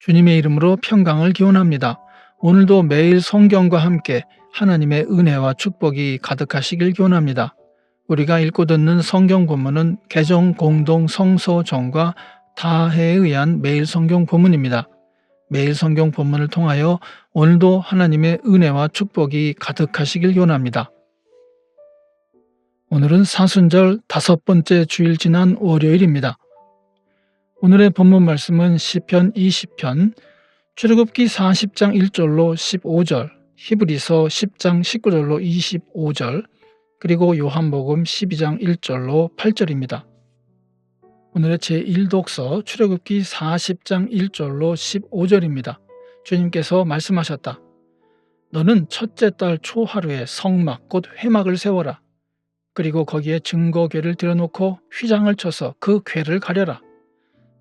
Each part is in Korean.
주님의 이름으로 평강을 기원합니다. 오늘도 매일 성경과 함께 하나님의 은혜와 축복이 가득하시길 기원합니다. 우리가 읽고 듣는 성경 본문은 개정 공동 성서정과 다해에 의한 매일 성경 본문입니다. 매일 성경 본문을 통하여 오늘도 하나님의 은혜와 축복이 가득하시길 기원합니다. 오늘은 사순절 다섯 번째 주일 지난 월요일입니다. 오늘의 본문 말씀은 시편 20편, 출애굽기 40장 1절로 15절, 히브리서 10장 19절로 25절, 그리고 요한복음 12장 1절로 8절입니다. 오늘의 제1독서 출애굽기 40장 1절로 15절입니다. 주님께서 말씀하셨다. 너는 첫째 달 초하루에 성막 곧 회막을 세워라. 그리고 거기에 증거궤를 들여놓고 휘장을 쳐서 그 궤를 가려라.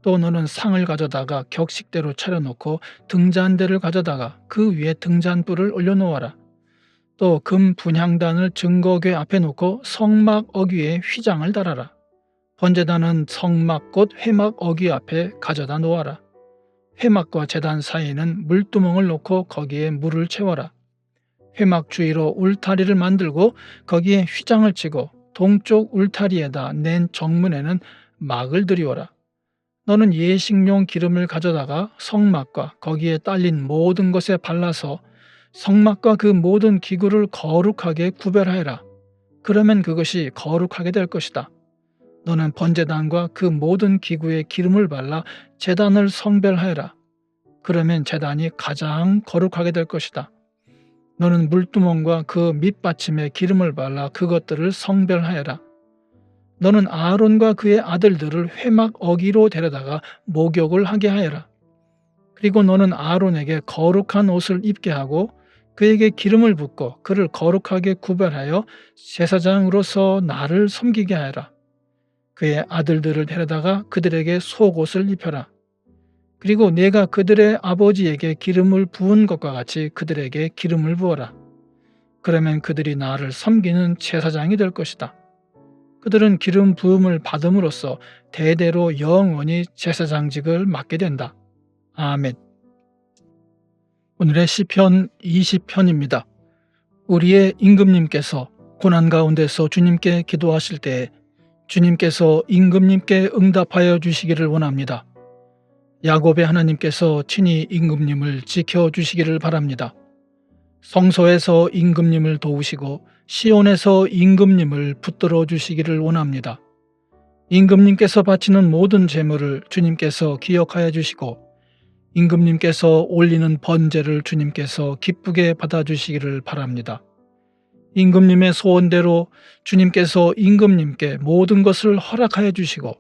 또 너는 상을 가져다가 격식대로 차려놓고 등잔대를 가져다가 그 위에 등잔불을 올려놓아라. 또 금 분향단을 증거궤 앞에 놓고 성막 어귀에 휘장을 달아라. 번제단은 성막 곧 회막 어귀 앞에 가져다 놓아라. 회막과 제단 사이에는 물두멍을 놓고 거기에 물을 채워라. 회막 주위로 울타리를 만들고 거기에 휘장을 치고 동쪽 울타리에다 낸 정문에는 막을 들이워라. 너는 예식용 기름을 가져다가 성막과 거기에 딸린 모든 것에 발라서 성막과 그 모든 기구를 거룩하게 구별하여라. 그러면 그것이 거룩하게 될 것이다. 너는 번제단과 그 모든 기구에 기름을 발라 제단을 성별하여라. 그러면 제단이 가장 거룩하게 될 것이다. 너는 물두멍과 그 밑받침에 기름을 발라 그것들을 성별하여라. 너는 아론과 그의 아들들을 회막 어기로 데려다가 목욕을 하게 하여라. 그리고 너는 아론에게 거룩한 옷을 입게 하고 그에게 기름을 붓고 그를 거룩하게 구별하여 제사장으로서 나를 섬기게 하여라. 그의 아들들을 데려다가 그들에게 속옷을 입혀라. 그리고 내가 그들의 아버지에게 기름을 부은 것과 같이 그들에게 기름을 부어라. 그러면 그들이 나를 섬기는 제사장이 될 것이다. 그들은 기름 부음을 받음으로써 대대로 영원히 제사장직을 맡게 된다. 아멘. 오늘의 시편 20편입니다. 우리의 임금님께서 고난 가운데서 주님께 기도하실 때 주님께서 임금님께 응답하여 주시기를 원합니다. 야곱의 하나님께서 친히 임금님을 지켜 주시기를 바랍니다. 성소에서 임금님을 도우시고 시온에서 임금님을 붙들어 주시기를 원합니다. 임금님께서 바치는 모든 재물을 주님께서 기억하여 주시고 임금님께서 올리는 번제를 주님께서 기쁘게 받아주시기를 바랍니다. 임금님의 소원대로 주님께서 임금님께 모든 것을 허락하여 주시고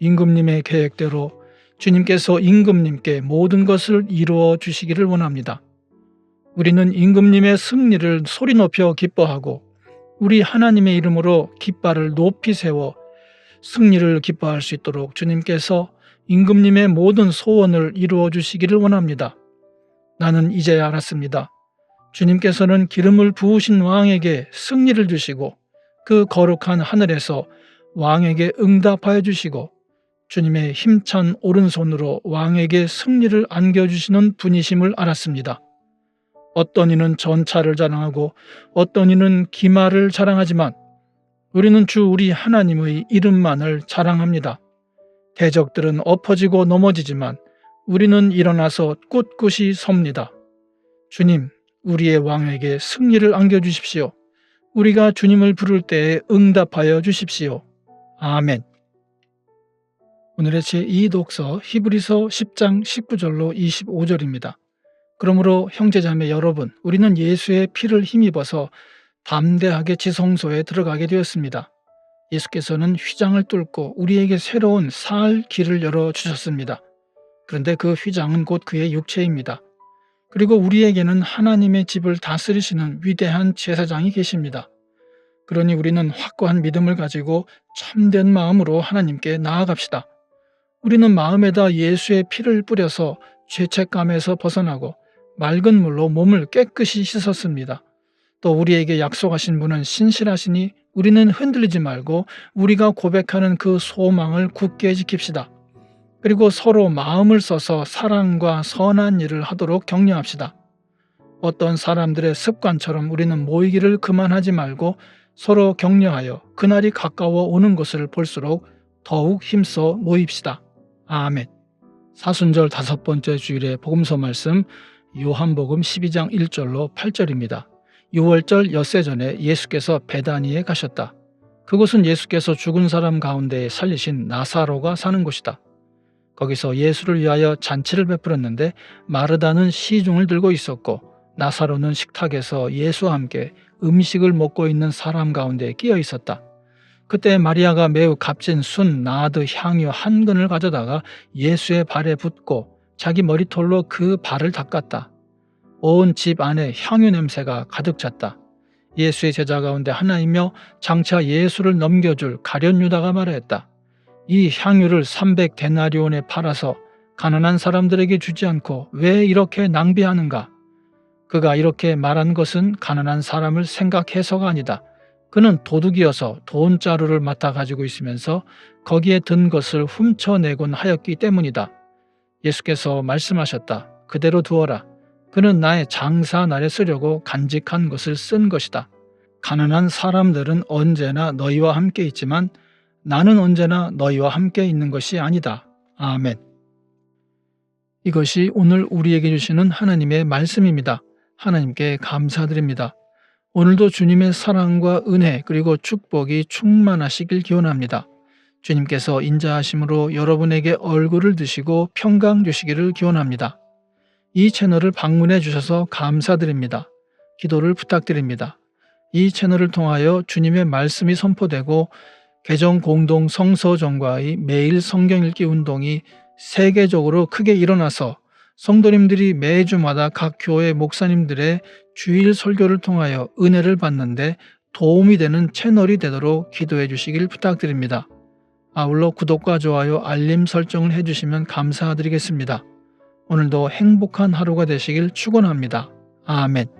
임금님의 계획대로 주님께서 임금님께 모든 것을 이루어 주시기를 원합니다. 우리는 임금님의 승리를 소리 높여 기뻐하고 우리 하나님의 이름으로 깃발을 높이 세워 승리를 기뻐할 수 있도록 주님께서 임금님의 모든 소원을 이루어 주시기를 원합니다. 나는 이제야 알았습니다. 주님께서는 기름을 부으신 왕에게 승리를 주시고 그 거룩한 하늘에서 왕에게 응답하여 주시고 주님의 힘찬 오른손으로 왕에게 승리를 안겨주시는 분이심을 알았습니다. 어떤 이는 전차를 자랑하고 어떤 이는 기마를 자랑하지만 우리는 주 우리 하나님의 이름만을 자랑합니다. 대적들은 엎어지고 넘어지지만 우리는 일어나서 꿋꿋이 섭니다. 주님, 우리의 왕에게 승리를 안겨주십시오. 우리가 주님을 부를 때에 응답하여 주십시오. 아멘. 오늘의 제2독서 히브리서 10장 19절로 25절입니다. 그러므로 형제자매 여러분, 우리는 예수의 피를 힘입어서 담대하게 지성소에 들어가게 되었습니다. 예수께서는 휘장을 뚫고 우리에게 새로운 살 길을 열어주셨습니다. 그런데 그 휘장은 곧 그의 육체입니다. 그리고 우리에게는 하나님의 집을 다스리시는 위대한 제사장이 계십니다. 그러니 우리는 확고한 믿음을 가지고 참된 마음으로 하나님께 나아갑시다. 우리는 마음에다 예수의 피를 뿌려서 죄책감에서 벗어나고 맑은 물로 몸을 깨끗이 씻었습니다. 또 우리에게 약속하신 분은 신실하시니 우리는 흔들리지 말고 우리가 고백하는 그 소망을 굳게 지킵시다. 그리고 서로 마음을 써서 사랑과 선한 일을 하도록 격려합시다. 어떤 사람들의 습관처럼 우리는 모이기를 그만하지 말고 서로 격려하여 그날이 가까워 오는 것을 볼수록 더욱 힘써 모입시다. 아멘. 사순절 다섯 번째 주일의 복음서 말씀 요한복음 12장 1절로 8절입니다. 6월절 엿새 전에 예수께서 베다니에 가셨다. 그곳은 예수께서 죽은 사람 가운데 살리신 나사로가 사는 곳이다. 거기서 예수를 위하여 잔치를 베풀었는데 마르다는 시중을 들고 있었고 나사로는 식탁에서 예수와 함께 음식을 먹고 있는 사람 가운데 끼어 있었다. 그때 마리아가 매우 값진 순 나드 향유 한 근을 가져다가 예수의 발에 붓고 자기 머리털로 그 발을 닦았다. 온 집 안에 향유 냄새가 가득 찼다. 예수의 제자 가운데 하나이며 장차 예수를 넘겨줄 가련 유다가 말하였다. 이 향유를 300데나리온에 팔아서 가난한 사람들에게 주지 않고 왜 이렇게 낭비하는가? 그가 이렇게 말한 것은 가난한 사람을 생각해서가 아니다. 그는 도둑이어서 돈자루를 맡아 가지고 있으면서 거기에 든 것을 훔쳐내곤 하였기 때문이다. 예수께서 말씀하셨다. 그대로 두어라. 그는 나의 장사 날에 쓰려고 간직한 것을 쓴 것이다. 가난한 사람들은 언제나 너희와 함께 있지만 나는 언제나 너희와 함께 있는 것이 아니다. 아멘. 이것이 오늘 우리에게 주시는 하나님의 말씀입니다. 하나님께 감사드립니다. 오늘도 주님의 사랑과 은혜 그리고 축복이 충만하시길 기원합니다. 주님께서 인자하심으로 여러분에게 얼굴을 드시고 평강 주시기를 기원합니다. 이 채널을 방문해 주셔서 감사드립니다. 기도를 부탁드립니다. 이 채널을 통하여 주님의 말씀이 선포되고 개정 공동 성서정과의 매일 성경 읽기 운동이 세계적으로 크게 일어나서 성도님들이 매주마다 각 교회 목사님들의 주일 설교를 통하여 은혜를 받는데 도움이 되는 채널이 되도록 기도해 주시길 부탁드립니다. 아울러 구독과 좋아요, 알림 설정을 해주시면 감사드리겠습니다. 오늘도 행복한 하루가 되시길 축원합니다. 아멘.